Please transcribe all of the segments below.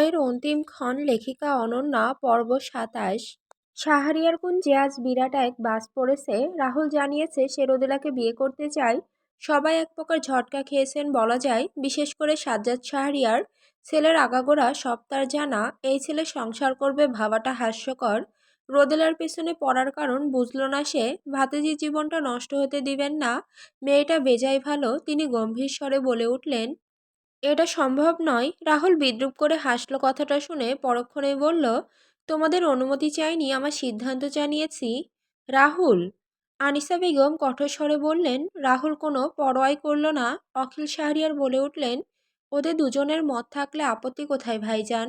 নয়ের অন্তিম ক্ষণ লেখিকা অনন্যা, পর্ব সাতাশ। শাহরিয়ার কুঞ্জে আজ বিরাট এক বাস পড়েছে। রাহুল জানিয়েছে সে রোদেলাকে বিয়ে করতে চায় সবাই এক প্রকার ঝটকা খেয়েছেন বলা যায়। বিশেষ করে সাজ্জাদ শাহরিয়ার। ছেলের আগাগোড়া সব তার জানা। এই ছেলে সংসার করবে ভাবাটা হাস্যকর। রোদেলার পেছনে পড়ার কারণ বুঝল না সে। ভাতেজির জীবনটা নষ্ট হতে দিবেন না। মেয়েটা বেজায় ভালো, তিনি গম্ভীর স্বরে বলে উঠলেন এটা সম্ভব নয়। রাহুল বিদ্রুপ করে হাসলো কথাটা শুনে পরক্ষণেই বলল, তোমাদের অনুমতি চাইনি, আমার সিদ্ধান্ত জানিয়েছি। রাহুল? আনিসা বেগম কঠোর স্বরে বললেন, রাহুল কোনো পরোয়াই করল না। অখিল শাহরিয়ার বলে উঠলেন, ওদের দুজনের মত থাকলে আপত্তি কোথায়, ভাইজান?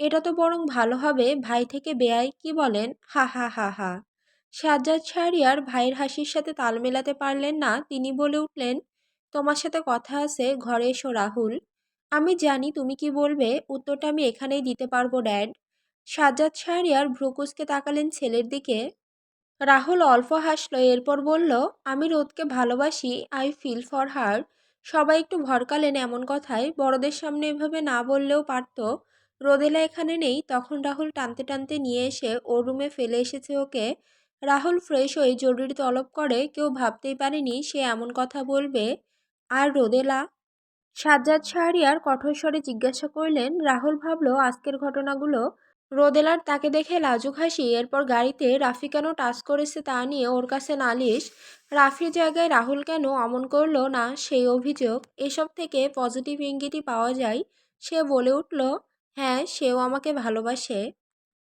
এটা তো বরং ভালো হবে, ভাই থেকে বেয়াই কি বলেন? হা হা হা হা। সাজ্জাদ শাহরিয়ার ভাইয়ের হাসির সাথে তাল মেলাতে পারলেন না। তিনি বলে উঠলেন, তোমার সাথে কথা আছে, ঘরে এসো রাহুল। আমি জানি তুমি কি বলবে, উত্তরটা আমি এখানেই দিতে পারব, ড্যাড। সাজ্জাদ শাহরিয়ার ভ্রুকুসকে তাকালেন ছেলের দিকে। রাহুল অল্প হাসল, এরপর বলল, আমি রোদকে ভালোবাসি আই ফিল ফর হার সবাই একটু ভরকালেন এমন কথায়। বড়দের সামনে এভাবে না বললেও পারত। রোদেলা এখানে নেই, তখন রাহুল টানতে টানতে নিয়ে এসে ওর রুমে ফেলে এসেছে ওকে। রাহুল ফ্রেশ হয়ে জরুরি তলব করে, কেউ ভাবতেই পারেনি সে এমন কথা বলবে। আর রোদেলা? সাজ্জাদ শাহরিয়ার কঠোর স্বরে জিজ্ঞাসা করলেন, রাহুল ভাবল আজকের ঘটনাগুলো রোদেলার তাকে দেখে লাজুক হাসি, এরপর গাড়িতে রাফি কেন টাচ করেছে তা নিয়ে ওর কাছে নালিশ, রাফির জায়গায় রাহুল কেন অমন করল না সেই অভিযোগ, এসব থেকে পজিটিভ ইঙ্গিতই পাওয়া যায়, সে বলে উঠল হ্যাঁ সেও আমাকে ভালোবাসে।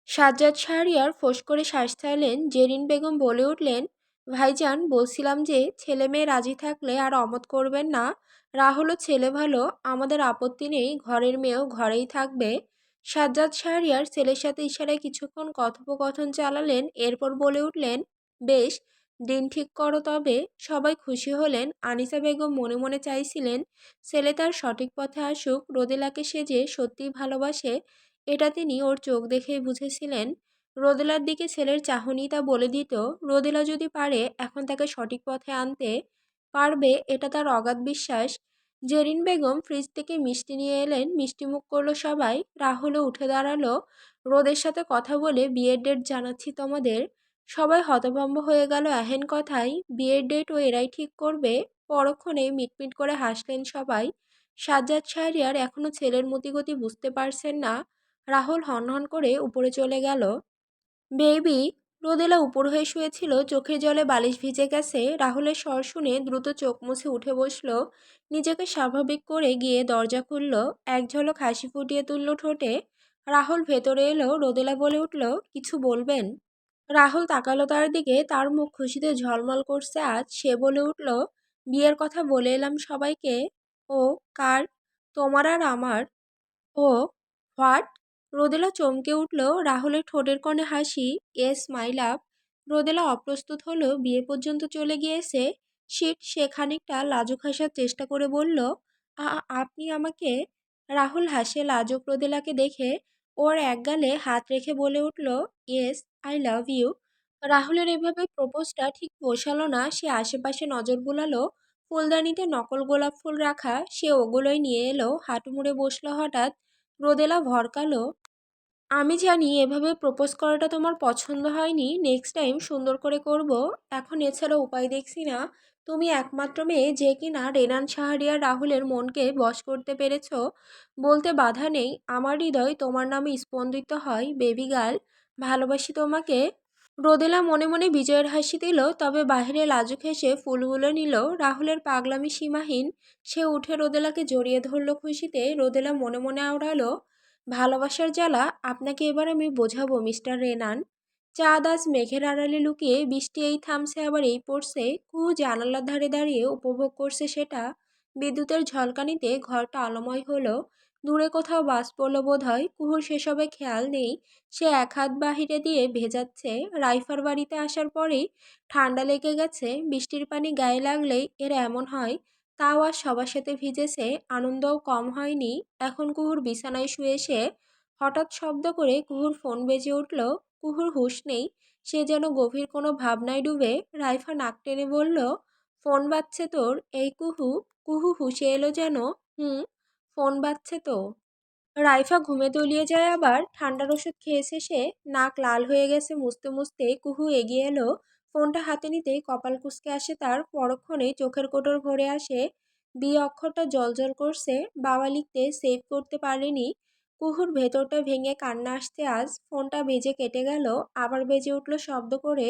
সাজ্জাদ শাহরিয়ার ফোঁস করে শ্বাস ছাড়লেন, জেরিন বেগম বলে উঠলেন ভাইজান, বলছিলাম যে, ছেলে মেয়ে রাজি থাকলে আর অমত করবেন না। রাহুলও ছেলে ভালো, আমাদের আপত্তি নেই, ঘরের মেয়েও ঘরেই থাকবে। সাজ্জাদ শাহরিয়ার ছেলের সাথে ইশারায় কিছুক্ষণ কথোপকথন চালালেন, এরপর বলে উঠলেন, বেশ, দিন ঠিক করো তবে। সবাই খুশি হলেন। আনিসা বেগম মনে মনে চাইছিলেন, ছেলে তার সঠিক পথে আসুক, রোদেলাকে সে যে সত্যিই ভালোবাসে, এটা তিনি ওর চোখ দেখেই বুঝেছিলেন। রোদেলার দিকে ছেলের চাহনি তা বলে দিত, রোদেলা যদি পারে এখন তাকে সঠিক পথে আনতে পারবে এটা তার অগাধ বিশ্বাস। জেরিন বেগম ফ্রিজ থেকে মিষ্টি নিয়ে এলেন, মিষ্টি মুখ করল সবাই, রাহুলও উঠে দাঁড়াল। রোদের সাথে কথা বলে বিয়ের ডেট জানাচ্ছি তোমাদের। সবাই হতভম্ব হয়ে গেল এহেন কথাই বিয়ের ডেট ও এরাই ঠিক করবে? পরক্ষণে মিটমিট করে হাসলেন সবাই। সাজ্জাদ শাহরিয়ার এখনও ছেলের মতিগতি বুঝতে পারছেন না। রাহুল হনহন করে উপরে চলে গেল। বেবি রোদেলা উপর হয়ে শুয়েছিল, চোখের জলে বালিশ ভিজে গেছে। রাহুলের স্বর শুনে দ্রুত চোখ মুছে উঠে বসল। নিজেকে স্বাভাবিক করে গিয়ে দরজা খুলল। এক ঝলক হাসি ফুটিয়ে তুলল ঠোঁটে। রাহুল ভেতরে এলো। রোদেলা বলে উঠল, কিছু বলবেন? রাহুল তাকালো তার দিকে। তার মুখ খুশিতে ঝলমল করছে আজ। সে বলে উঠল, বিয়ের কথা বলে এলাম সবাইকে। ও কার? তোমার আর আমার? ও হোয়াট? রোদেলা চমকে উঠল, রাহুলের ঠোঁটের কোণে হাসি এস মাই লাভ রোদেলা অপ্রস্তুত হলো, বিয়ে পর্যন্ত চলে গিয়েছে। শিট সে খানিকটা লাজুক হাসার চেষ্টা করে বলল আপনি আমাকে? রাহুল হাসে লাজুক রোদেলাকে দেখে, ওর এক গালে হাত রেখে বলে উঠল ইয়েস আই লাভ ইউ রাহুলের এভাবে প্রপোজটা ঠিক পোষালো না, সে আশেপাশে নজর বুলালো, ফুলদানিতে নকল গোলাপ ফুল রাখা, সে ওগুলোই নিয়ে এলো, হাঁটু মুড়ে বসল হঠাৎ। রোদেলা ভরকালো আমি জানি এভাবে প্রপোজ করাটা তোমার পছন্দ হয়নি নেক্সট টাইম সুন্দর করে করব। এখন এছাড়া উপায় দেখছি না। তুমি একমাত্র মেয়ে যে কিনা রেনান শাহরিয়ার রাহুলের মনকে বশ করতে পেরেছ। বলতে বাধা নেই, আমার হৃদয় তোমার নামে স্পন্দিত হয় বেবি গার্ল ভালোবাসি তোমাকে। রোদেলা মনে মনে বিজয়ের হাসি দিল, তবে বাহিরে লাজুক হেসে ফুলগুলো নিল। রাহুলের পাগলামি সীমাহীন, সে উঠে রোদেলাকে জড়িয়ে ধরল খুশিতে। রোদেলা মনে মনে আওড়ালো ভালোবাসার জ্বালা, আপনাকে এবার আমি বোঝাবো, মিস্টার রেনান। চাঁদ আজ মেঘের আড়ালে লুকিয়ে, বৃষ্টি এই থামছে, আবার এই পড়ছে। কুহু জানালার ধারে দাঁড়িয়ে উপভোগ করছে সেটা। বিদ্যুতের ঝলকানিতে ঘরটা আলোময় হলো। দূরে কোথাও বাস পড়ল বোধ হয় কুহুর সেসবে খেয়াল নেই। সে এক হাত বাহিরে দিয়ে ভেজাচ্ছে। রাইফার বাড়িতে আসার পরেই ঠান্ডা লেগে গেছে। বৃষ্টির পানি গায়ে লাগলেই এর এমন হয় তাও আর সবার সাথে ভিজেছে, আনন্দও কম হয়নি। এখন কুহুর বিছানায় শুয়ে সে হঠাৎ শব্দ করে কুহুর ফোন বেজে উঠল, কুহুর হুঁশ নেই। সে যেন গভীর কোনো ভাবনায় ডুবে রাইফা নাক টেনে বলল, ফোন বাজছে তোর, এই কুহু কুহু হুঁশে এলো যেন, হুম, ফোন বাজছে তো। রাইফা ঘুমে তলিয়ে যায় আবার, ঠান্ডার ওষুধ খেয়েছে সে, নাক লাল হয়ে গেছে, মুছতে মুছতে কুহু এগিয়ে এলো ফোনটা হাতে নিতেই কপাল কুঁচকে আসে তার। পরক্ষণেই চোখের কোটর ভরে আসে, বি অক্ষরটা জলজল করছে, বাবা লিখতে সেভ করতে পারেনি। কুহুর ভেতরটা ভেঙে কান্না আসতে আজ। ফোনটা বেজে কেটে গেল, আবার বেজে উঠল শব্দ করে।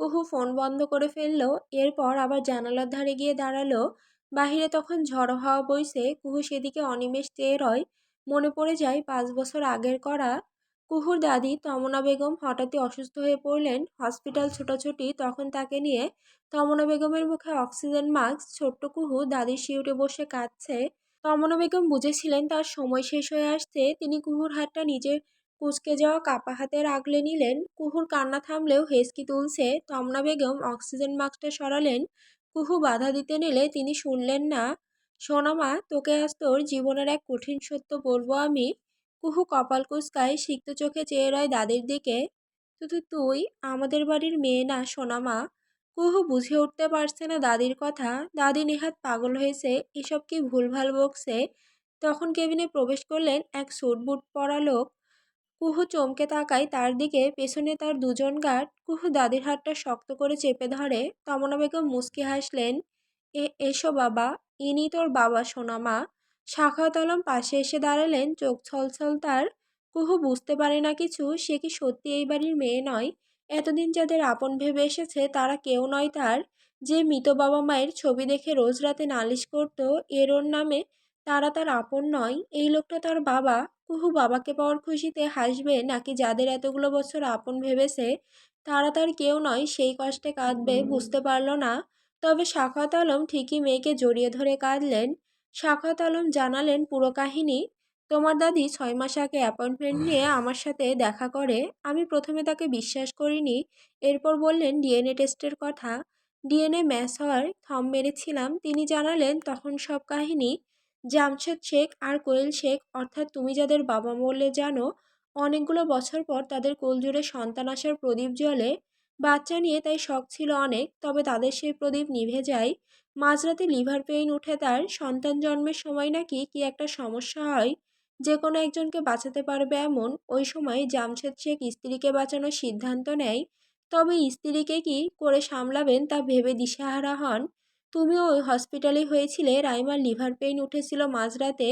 কুহু ফোন বন্ধ করে ফেলল, এরপর আবার জানালার ধারে গিয়ে দাঁড়াল। বাহিরে তখন ঝড় হাওয়া বইছে, কুহু সেদিকে অনিমেষ চেয়ে রয়। মনে পড়ে যায় পাঁচ বছর আগের করা কুহুর দাদি তমনা বেগম হঠাৎই অসুস্থ হয়ে পড়লেন হসপিটাল ছোটাছুটি, তখন তাকে নিয়ে তমনা বেগমের মুখে অক্সিজেন মাস্ক, ছোট্ট কুহু দাদির শিউটে বসে কাঁদছে। তমনা বেগম বুঝেছিলেন তার সময় শেষ হয়ে আসছে, তিনি কুহুর হাতটা নিজের কুচকে যাওয়া কাপা হাতে আগলে নিলেন। কুহুর কান্না থামলেও হেসকি তুলছে, তমনা বেগম অক্সিজেন মাস্কটা সরালেন। কুহু বাধা দিতে নিলে তিনি শুনলেন না সোনামা তোকে আজ তোর জীবনের এক কঠিন সত্য বলব আমি। কুহু কপাল কুচকায় সিক্ত চোখে চেয়ে রয় দাদির দিকে শুধু তুই আমাদের বাড়ির মেয়ে না সোনামা কুহু বুঝে উঠতে পারছে না দাদির কথা। দাদি নেহাত পাগল হয়েছে, এসব কি ভুলভাল বকছে? তখন কেবিনে প্রবেশ করলেন এক স্যুট বুট পরা লোক। কুহু চমকে তাকায় তার দিকে, পেছনে তার দুজন গার্ড। কুহু দাদির হাতটা শক্ত করে চেপে ধরে। তমনা বেগম মুচকি হাসলেন, এ, এসো বাবা, ইনি তোর বাবা সোনামা শাখাত আলম পাশে এসে দাঁড়ালেন, চোখ ছলছল তার। কুহু, বুঝতে পারে না কিছু, সে কি সত্যি এই বাড়ির মেয়ে নয়? এতদিন যাদের আপন ভেবে এসেছে, তারা কেউ নয় তার। যে মৃত বাবা মায়ের ছবি দেখে রোজ রাতে নালিশ করত, এর ওর নামে তারা তার আপন নয়। এই লোকটা তার বাবা। কুহু, বাবাকে পাওয়ার খুশিতে হাসবে, নাকি যাদের এতগুলো বছর আপন ভেবেছে, তারা তার কেউ নয়, সেই কষ্টে কাঁদবে, বুঝতে পারল না। তবে শাখাত আলম ঠিকই মেয়েকে জড়িয়ে ধরে কাঁদলেন। শাখাত আলম জানালেন পুরো কাহিনী তোমার দাদি ছয় মাস আগে অ্যাপয়েন্টমেন্ট নিয়ে আমার সাথে দেখা করে। আমি প্রথমে তাকে বিশ্বাস করিনি। এরপর বললেন ডিএনএ টেস্টের কথা। ডিএনএ ম্যাচ হওয়ার থম মেরেছিলাম। তিনি জানালেন তখন সব কাহিনী জামশেদ শেখ আর কোয়েল শেখ অর্থাৎ তুমি যাদের বাবা বললে জানো অনেকগুলো বছর পর তাদের কোলজুড়ে সন্তান আসার প্রদীপ জ্বলে। বাচ্চা নিয়ে তাই শখ ছিল অনেক তবে তাদের সেই প্রদীপ নিভে যায়। মাঝরাতে লিভার পেইন উঠে তার সন্তান জন্মের সময় নাকি কি একটা সমস্যা হয়? যে কোনো একজনকে বাঁচাতে পারবে এমন। ওই সময় জামশেদ শেখ স্ত্রীকে বাঁচানোর সিদ্ধান্ত নেয়। তবে স্ত্রীকে কি করে সামলাবেন তা ভেবে দিশেহারা হন। তুমিও ওই হসপিটালে হয়েছিলে, রাইমার লিভার পেইন উঠেছিল মাঝরাতে।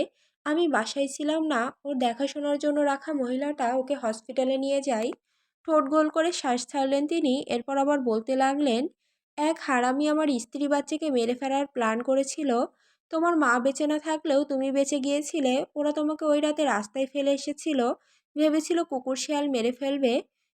আমি বাসায় ছিলাম না। ওর দেখাশোনার জন্য রাখা মহিলাটা ওকে হসপিটালে নিয়ে যায়। ঠোঁট গোল করে শ্বাস ছাড়লেন তিনি। এরপর আবার বলতে লাগলেন এক হারামি আমার স্ত্রী বাচ্চাকে মেরে ফেলার প্ল্যান করেছিল। তোমার মা বেঁচে না থাকলেও তুমি বেঁচে গিয়েছিলে, ওরা তোমাকে ওই রাতে রাস্তায় ফেলে এসেছিল, ভেবেছিল কুকুর শিয়াল মেরে ফেলবে।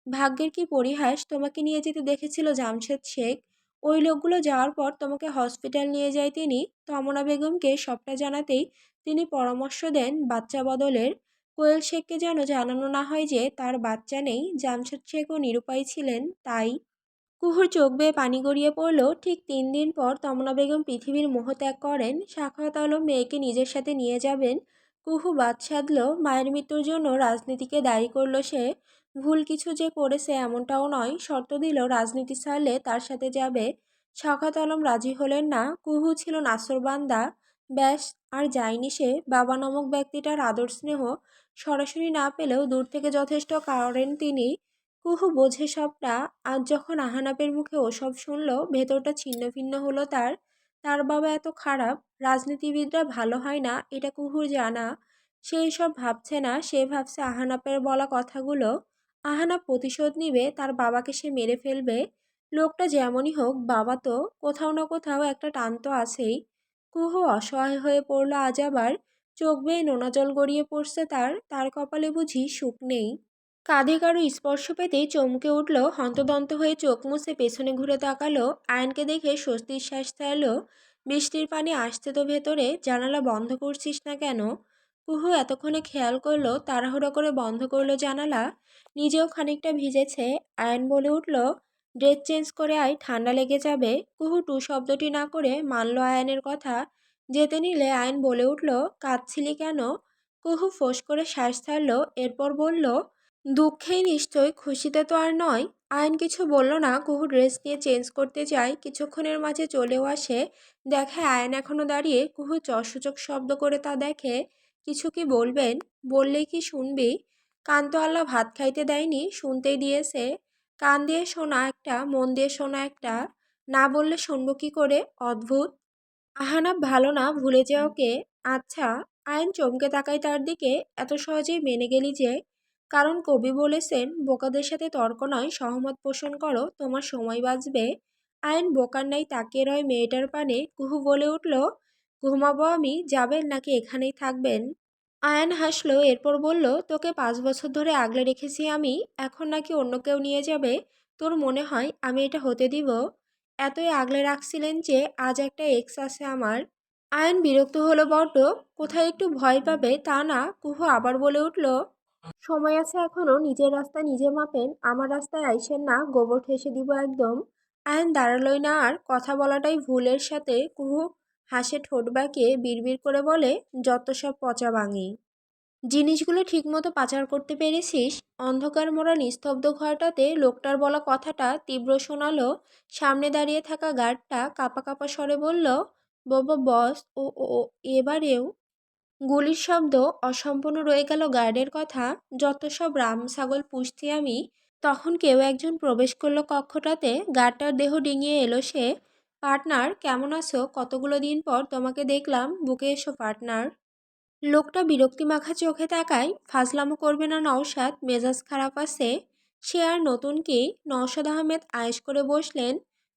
ভাগ্যের কি পরিহাস, তোমাকে নিয়ে যেতে দেখেছিল জামশেদ শেখ। ওই লোকগুলো যাওয়ার পর তোমাকে হসপিটাল নিয়ে যায় তিনি। তমনা বেগমকে সবটা জানাতেই তিনি পরামর্শ দেন বাচ্চা বদলের। কোয়েল শেখকে যেন জানানো না হয় যে তার বাচ্চা নেই, জামশেদ শেখও নিরুপায় ছিলেন, তাই কুহুর চোখ বেয়ে পানি গড়িয়ে পড়ল। ঠিক তিন দিন পর তমনা বেগম পৃথিবীর মোহ ত্যাগ করেন। সাখাওয়াত আলম মেয়েকে নিজের সাথে নিয়ে যাবেন। কুহু বাদ সাধল। মায়ের মৃত্যুর জন্য রাজনীতিকে দায়ী করল সে। ভুল কিছু যে করেছে এমনটাও নয়। শর্ত দিল রাজনীতি ছাড়লে তার সাথে যাবে। সাখাত আলম রাজি হলেন না। কুহু ছিল নাসরবান্দা ব্যাস, আর যায়নি সে। বাবা নামক ব্যক্তিটার আদর স্নেহ সরাসরি না পেলেও দূর থেকে যথেষ্ট করেন তিনি। কুহু বোঝে সবটা আজ যখন আহানাপের মুখে ওসব শুনল, ভেতরটা ছিন্ন ভিন্ন হলো তার। তার বাবা এত খারাপ, রাজনীতিবিদরা ভালো হয় না, এটা কুহুর জানা। সে এসব ভাবছে না, সে ভাবছে আহানাপের বলা কথাগুলো। আহানাপ প্রতিশোধ নিবে, তার বাবাকে সে মেরে ফেলবে। লোকটা যেমনই হোক, বাবা তো, কোথাও না কোথাও একটা টান তো আছেই। কুহু অসহায় হয়ে পড়ল আজ আবার। চোখ বেয়ে নোনা জল গড়িয়ে পড়ছে তার তার কপালে বুঝি সুখ নেই। কাঁধে কারও স্পর্শ পেতেই চমকে উঠল, হন্তদন্ত হয়ে চোখ মুছে পেছনে ঘুরে তাকালো। আয়নকে দেখে স্বস্তির শ্বাস ছাড়লো বৃষ্টির পানি আসতে তো ভেতরে, জানালা বন্ধ করছিস না কেন? কুহু এতক্ষণে খেয়াল করল, তাড়াহুড়ো করে বন্ধ করল জানালা, নিজেও খানিকটা ভিজেছে। আয়ন বলে উঠল, ড্রেস চেঞ্জ করে আয়, ঠান্ডা লেগে যাবে। কুহু টু শব্দটি না করে মানল আয়নের কথা। যেতে নিলে, আয়ন বলে উঠল, কাঁদছিলি কেন? কুহু ফোঁস করে শ্বাস ছাড়ল, এরপর বলল দুঃখেই নিশ্চয় খুশিতে তো আর নয়। আয়ন কিছু বলল না, কুহু ড্রেস নিয়ে চেঞ্জ করতে যায়। কিছুক্ষণের মাঝে চলেও আসে। দেখে আয়ন এখনও দাঁড়িয়ে, কুহু চসূচক শব্দ করে তা দেখে। কিছু কি বলবেন? বললেই কি শুনবি? কান তো আল্লাহ ভাত খাইতে দেয়নি, শুনতেই দিয়েছে। কান দিয়ে শোনা একটা, মন দিয়ে শোনা একটা। না বললে শুনব কি করে? অদ্ভুত। আহানাব ভালো না, ভুলে যে ওকে আচ্ছা আয়ন চমকে তাকায় তার দিকে। এত সহজেই মেনে গেলি যে কারণ কবি বলেছেন, বোকাদের সাথে তর্ক নয়, সহমত পোষণ করো, তোমার সময় বাঁচবে। আয়ন বোকার নাই, তাকিয়ে রয় মেয়েটার পানে। কুহু বলে উঠল ঘুমাবো আমি যাবেন নাকি এখানেই থাকবেন? আয়ান হাসলো, এরপর বলল, তোকে পাঁচ বছর ধরে আগলে রেখেছি আমি, এখন নাকি অন্য কেউ নিয়ে যাবে? তোর মনে হয় আমি এটা হতে দিব? এতই আগলে রাখছিলেন যে আজ একটা এক্স আছে আমার। আয়ন বিরক্ত হলো বড্ড, কোথায় একটু ভয় পাবে তা না? কুহু আবার বলে উঠল সময় আছে এখনও নিজের রাস্তা নিজে মাপেন। আমার রাস্তায় আইসেন না গোবর ঠেসে দিব একদম। আয়ন দাঁড়ালোই না আর কথা বলাটাই ভুলের সাথে কুহু হাসে ঠোঁট বাঁকিয়ে বিড়বিড় করে বলে যত সব পচা ভাঙি জিনিসগুলো ঠিকমতো পাচার করতে পেরেছিস? অন্ধকার মোড়া নিস্তব্ধ ঘরটাতে লোকটার বলা কথাটা তীব্র শোনালো। সামনে দাঁড়িয়ে থাকা গার্ডটা কাপা কাপা স্বরে বলল বাবা বস ও ও, এবারেও গুলির শব্দ অসম্পূর্ণ রয়ে গেল গার্ডের কথা। যত সব রাম ছাগল পুষতি আমি, তখন কেউ একজন প্রবেশ করল কক্ষটাতে। গার্ডটার দেহ ডিঙিয়ে এলো সে। পার্টনার, কেমন আছো? কতগুলো দিন পর তোমাকে দেখলাম। বুকে এসো পার্টনার। লোকটা বিরক্তি মাখা চোখে তাকায়। ফাজলামো করবে না নওশাদ, মেজাজ খারাপ আছে। সে আর নতুন কি? নওশাদ আহমেদ আয়েশ করে বসলেন।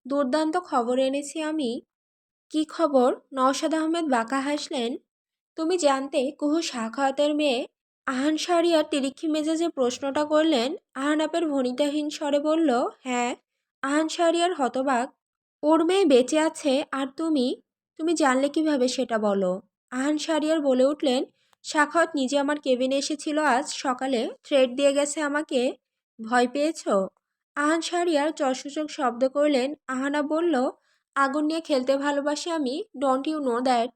দুর্দান্ত খবর এনেছি আমি। কি খবর? নওশাদ আহমেদ বাঁকা হাসলেন। তুমি জানতে কুহু সাখাওয়াতের মেয়ে আহান শাহরিয়ার তিরিক্ষি মেজাজে প্রশ্নটা করলেন। আহানাপের ভনিতাহীন স্বরে বলল হ্যাঁ আহান শাহরিয়ার হতবাক। ওর মেয়ে বেঁচে আছে আর তুমি তুমি জানলে কীভাবে সেটা বলো? আহান শাহরিয়ার বলে উঠলেন, শাখাওয়াত নিজে আমার কেবিনে এসেছিল আজ, সকালে থ্রেড দিয়ে গেছে আমাকে। ভয় পেয়েছ? আহান শাহরিয়ার চশসূচক শব্দ করলেন। আহানা বলল, আগুন নিয়ে খেলতে ভালোবাসি আমি ডোন্ট ইউ নো দ্যাট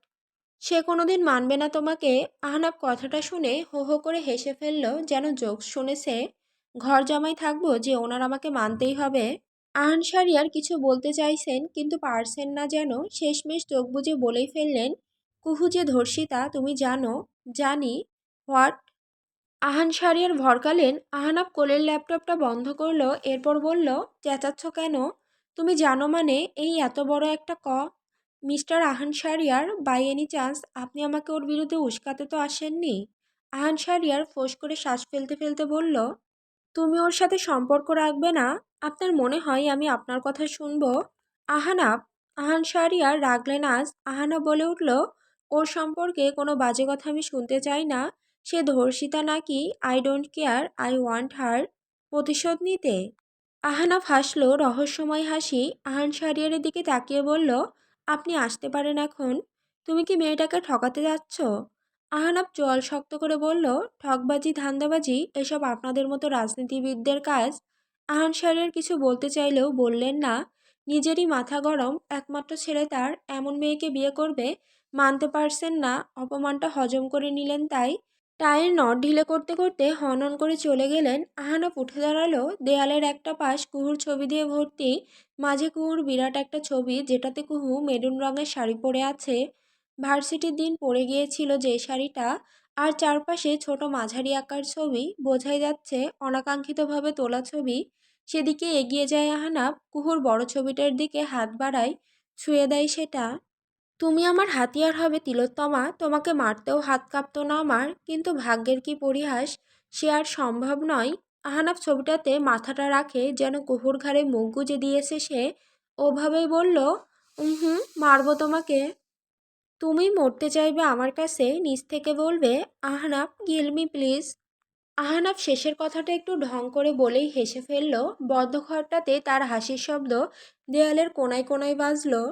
সে কোনোদিন মানবে না তোমাকে। আহনাব কথাটা শুনে হো হো করে হেসে ফেলল, যেন জোকস শুনেছে, ঘর জামাই থাকব যে ওনার আমাকে মানতেই হবে। আহান শারিয়ার কিছু বলতে চাইছেন, কিন্তু পারছেন না যেন। শেষমেশ চোখ বুজে বলেই ফেললেন, কুহু যে ধর্ষিতা তুমি জানো, জানি, হোয়াট? আহান শারিয়ার ভরকালেন আহানাব কোলের ল্যাপটপটা বন্ধ করল, এরপর বলল, চেঁচাচ্ছ কেন? তুমি জানো মানে এই এত বড় একটা ক mister Ahan Shariar by any chance আপনি আমাকে ওর বিরুদ্ধে উস্কাতে তো আসেননি? আহান শারিয়ার ফোঁস করে শ্বাস ফেলতে ফেলতে বলল, তুমি ওর সাথে সম্পর্ক রাখবে না? আপনার মনে হয় আমি আপনার কথা শুনব? আহানাব আহান শারিয়ার রাগলেন আজ। আহানা বলে উঠল, ওর সম্পর্কে কোনো বাজে কথা আমি শুনতে চাই না। সে ধর্ষিতা নাকি? I don't care I want her প্রতিশোধ নিতে। আহানা হাসলো, রহস্যময় হাসি। আহান শারিয়ারের দিকে তাকিয়ে বলল আপনি আসতে পারেন এখন। তুমি কি মেয়েটাকে ঠকাতে যাচ্ছ? আহানাব জল শক্ত করে বলল, ঠকবাজি, ধান্দাবাজি, এসব আপনাদের মতো রাজনীতিবিদদের কাজ? আহান শারিয়ার কিছু বলতে চাইলেও বললেন না। নিজেরই মাথা গরম, একমাত্র ছেলে তার। এমন মেয়েকে বিয়ে করবে? মানতে পারছেন না। অপমানটা হজম করে নিলেন তাই। টায়ের নট ঢিলে করতে করতে হনন করে চলে গেলেন। আহানব উঠে দাঁড়াল। দেয়ালের একটা পাশ কুহুর ছবি দিয়ে ভর্তি। মাঝে কুহুর বিরাট একটা ছবি যেটাতে কুহু মেরুন রঙের শাড়ি পরে আছে। ভার্সিটির দিন পরে গিয়েছিল যে শাড়িটা। আর চারপাশে ছোট মাঝারি আকার ছবি। বোঝাই যাচ্ছে অনাকাঙ্ক্ষিতভাবে তোলা ছবি। সেদিকে এগিয়ে যায় আহানাব কুহুর বড় ছবিটার দিকে হাত বাড়ায়। ছুঁয়ে দেয় সেটা। তুমি আমার হাতিয়ার হবে, তিলোত্তমা। তোমাকে মারতেও হাত কাঁপত না আমার, কিন্তু ভাগ্যের কি পরিহাস, সে আর সম্ভব নয়। আহানাব ছবিটাতে মাথাটা রাখে, যেন কুহুর ঘাড়ে মুখ গুজে দিয়েছে সে। ওভাবেই বলল হুম মারবো তোমাকে। তুমি মরতে চাইবে আমার কাছে? নিচ থেকে বলবে আহনাব গিলমি প্লিজ। আহনাব শেষের কথাটা একটু ঢং করে বলেই হেসে ফেলল। বদ্ধ ঘরটাতে তার হাসির শব্দ দেয়ালের কোনায় কোনায় বাজলো।